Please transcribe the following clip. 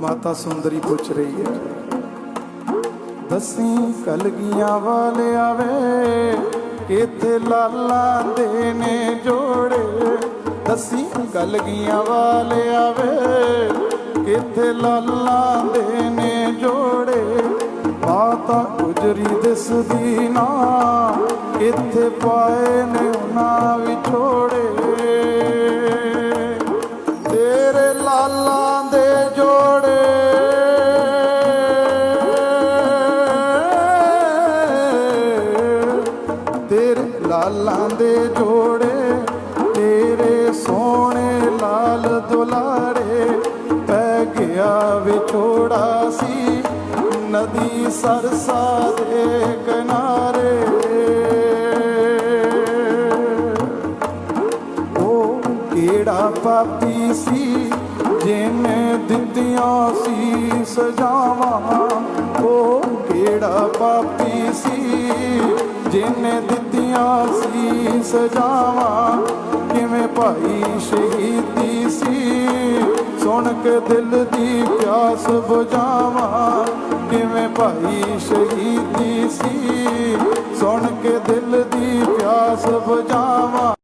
ਮਾਤਾ ਸੁੰਦਰੀ ਪੁੱਛ ਰਹੀ ਹੈ। ਦਸੀਂ ਕਲਗੀਆਂ ਵਾਲਿਆ ਵੇ ਕਿਤੇ ਲਾਲਾਂ ਦੇ ਨੇ ਜੋੜੇ। ਦਸੀਂ ਕਲਗੀਆਂ ਵਾਲਿਆ ਵੇ ਕਿਤੇ ਲਾਲਾਂ ਦੇ ਨੇ ਜੋੜੇ। ਮਾਤਾ ਗੁਜਰੀ ਦਿਸਦੀ ਨਾ ਕਿੱਥੇ ਪਾਏ ਨੇ ਉਹਨਾਂ ਵਿਛੋੜੇ। ਤੇਰੇ ਲਾਲਾ ਤੇਰੇ ਲਾਲਾਂ ਦੇ ਜੋੜੇ, ਤੇਰੇ ਸੋਹਣੇ ਲਾਲ ਦੁਲਾਰੇ ਪੈ ਗਿਆ ਵਿਛੋੜਾ ਸੀ, ਨਦੀ ਸਰਸਾ ਦੇ ਕਿਨਾਰੇ। ਉਹ ਕਿਹੜਾ ਪਾਪੀ ਸੀ ਜਿਹਨੇ ਦਿੱਤੀਆਂ ਸੀ ਸਜਾਵਾਂ ਉਹ ਕਿਹੜਾ ਪਾਪੀ ਸੀ ਜਿਹਨੇ ਸੀ, ਸਜਾਵਾਂ ਕਿਵੇਂ ਭਾਈ ਸ਼ਹੀਦੀ ਸੀ? ਸੁਣ ਕੇ ਦਿਲ ਦੀ ਪਿਆਸ ਬੁਝਾਵਾਂ ਕਿਵੇਂ ਭਾਈ ਸ਼ਹੀਦੀ ਸੀ? ਸੁਣ ਕੇ ਦਿਲ ਦੀ ਪਿਆਸ ਬੁਝਾਵਾਂ।